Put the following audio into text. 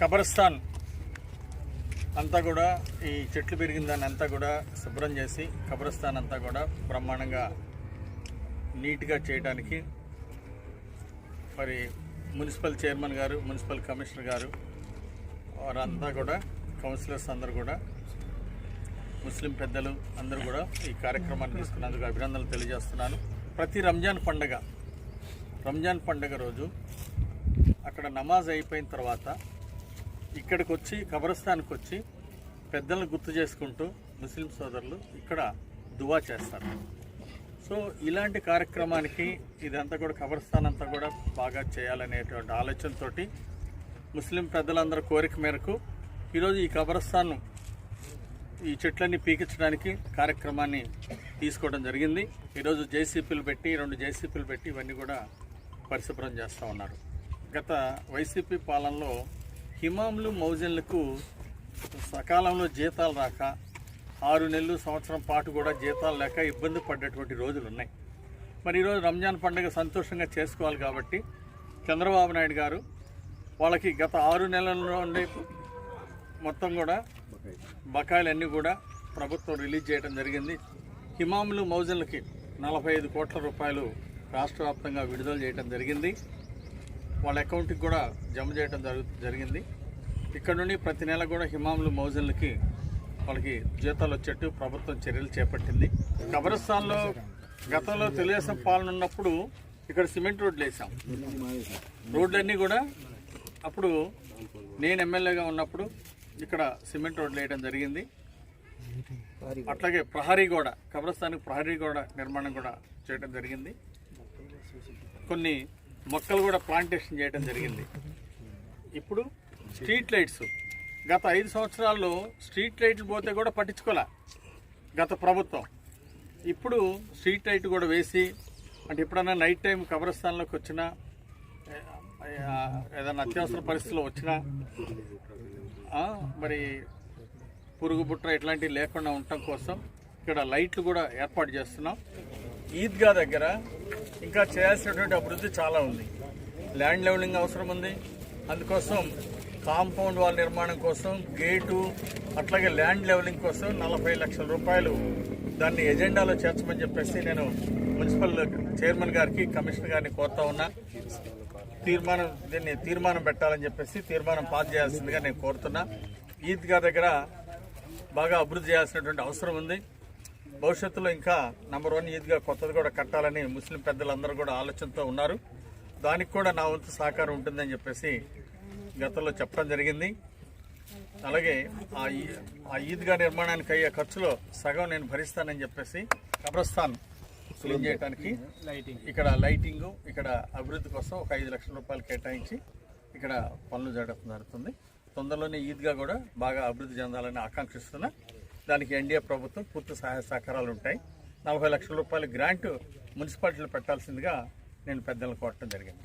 కబరస్థాన్ అంతా కూడా ఈ చెట్లు పెరిగిన దాన్ని అంతా కూడా శుభ్రం చేసి కబరస్థాన్ అంతా కూడా బ్రహ్మాండంగా నీట్గా చేయడానికి మరి మున్సిపల్ చైర్మన్ గారు మున్సిపల్ కమిషనర్ గారు వారంతా కూడా కౌన్సిలర్స్ అందరూ కూడా ముస్లిం పెద్దలు అందరూ కూడా ఈ కార్యక్రమాన్ని తీసుకున్నందుకు అభినందనలు తెలియజేస్తున్నాను. ప్రతి రంజాన్ పండగ రంజాన్ పండగ రోజు అక్కడ నమాజ్ అయిపోయిన తర్వాత ఇక్కడికి వచ్చి కబరస్థాన్కి వచ్చి పెద్దలను గుర్తు చేసుకుంటూ ముస్లిం సోదరులు ఇక్కడ దువా చేస్తారు. సో ఇలాంటి కార్యక్రమానికి ఇదంతా కూడా కబరస్థాన్ అంతా కూడా బాగా చేయాలనేటువంటి ఆలోచనతోటి ముస్లిం పెద్దలందరి కోరిక మేరకు ఈరోజు ఈ కబరస్థాన్ ఈ చెట్లన్నీ పీకించడానికి కార్యక్రమాన్ని తీసుకోవడం జరిగింది. ఈరోజు జేసీపీలు పెట్టి రెండు జేసీపీలు పెట్టి ఇవన్నీ కూడా పరిశుభ్రం చేస్తూ ఉన్నారు. గత వైసీపీ పాలనలో హిమాంలు మౌజన్లకు సకాలంలో జీతాలు రాక ఆరు నెలలు సంవత్సరం పాటు కూడా జీతాలు లేక ఇబ్బంది పడ్డటువంటి రోజులు ఉన్నాయి. మరి ఈరోజు రంజాన్ పండుగ సంతోషంగా చేసుకోవాలి కాబట్టి చంద్రబాబు నాయుడు గారు వాళ్ళకి గత ఆరు నెలల నుండి మొత్తం కూడా బకాయిలన్నీ కూడా ప్రభుత్వం రిలీజ్ చేయడం జరిగింది. హిమాములు మౌజన్లకి నలభై ఐదు కోట్ల రూపాయలు రాష్ట్ర వ్యాప్తంగా విడుదల చేయడం జరిగింది. వాళ్ళ అకౌంట్కి కూడా జమ చేయడం జరుగు జరిగింది. ఇక్కడ నుండి ప్రతి నెల కూడా హిమాములు మౌజన్లకి వాళ్ళకి జీతాలు వచ్చేట్టు ప్రభుత్వం చర్యలు చేపట్టింది. కబ్రస్థాన్లో గతంలో తెలుగుదేశం పాలన ఉన్నప్పుడు ఇక్కడ సిమెంట్ రోడ్లు వేసాం. రోడ్లన్నీ కూడా అప్పుడు నేను ఎమ్మెల్యేగా ఉన్నప్పుడు ఇక్కడ సిమెంట్ రోడ్లు వేయడం జరిగింది. అట్లాగే ప్రహరీ గోడ కబ్రస్థానికి ప్రహరీ గోడ నిర్మాణం కూడా చేయడం జరిగింది. కొన్ని మొక్కలు కూడా ప్లాంటేషన్ చేయడం జరిగింది. ఇప్పుడు స్ట్రీట్ లైట్స్ గత ఐదు సంవత్సరాల్లో స్ట్రీట్ లైట్లు పోతే కూడా పట్టించుకోలే గత ప్రభుత్వం. ఇప్పుడు స్ట్రీట్ లైట్ కూడా వేసి అంటే ఎప్పుడన్నా నైట్ టైం కబ్రస్థాన్లోకి వచ్చినా ఏదైనా అత్యవసర పరిస్థితుల్లో వచ్చినా మరి పురుగు బుట్ర ఇట్లాంటివి లేకుండా ఉండటం కోసం ఇక్కడ లైట్లు కూడా ఏర్పాటు చేస్తున్నాం. ఈద్గా దగ్గర ఇంకా చేయాల్సినటువంటి అభివృద్ధి చాలా ఉంది. ల్యాండ్ లెవెలింగ్ అవసరం ఉంది. అందుకోసం కాంపౌండ్ వాల్ నిర్మాణం కోసం గేటు అట్లాగే ల్యాండ్ లెవెలింగ్ కోసం నలభై లక్షల రూపాయలు దాన్ని ఎజెండాలో చేర్చమని చెప్పేసి నేను మున్సిపల్ చైర్మన్ గారికి కమిషనర్ గారిని కోరుతా ఉన్నా. తీర్మానం దీన్ని తీర్మానం పెట్టాలని చెప్పేసి తీర్మానం పాస్ చేయాల్సిందిగా నేను కోరుతున్నా. ఈద్గా దగ్గర బాగా అభివృద్ధి చేయాల్సినటువంటి అవసరం ఉంది. భవిష్యత్తులో ఇంకా నంబర్ వన్ ఈద్గా కొత్తది కూడా కట్టాలని ముస్లిం పెద్దలందరూ కూడా ఆలోచనతో ఉన్నారు. దానికి కూడా నా వంతు సహకారం ఉంటుందని చెప్పేసి గతంలో చెప్పడం జరిగింది. అలాగే ఆ ఈ- ఆ ఈద్గా నిర్మాణానికి అయ్యే ఖర్చులో సగం నేను భరిస్తానని చెప్పేసి కబ్రస్థాన్ క్లీన్ చేయడానికి ఇక్కడ లైటింగ్ ఇక్కడ అభివృద్ధి కోసం ఒక ఐదు లక్షల రూపాయలు కేటాయించి ఇక్కడ పనులు జరగడం జరుగుతుంది తొందరలోనే ఈద్గా కూడా బాగా అభివృద్ధి చెందాలని ఆకాంక్షిస్తున్నా. దానికి ఎన్డీఏ ప్రభుత్వం పూర్తి సహాయ సహకారాలు ఉంటాయి. నలభై లక్షల రూపాయల గ్రాంట్ మున్సిపాలిటీలు పెట్టాల్సిందిగా నేను పెద్దలను కోరటం జరిగింది.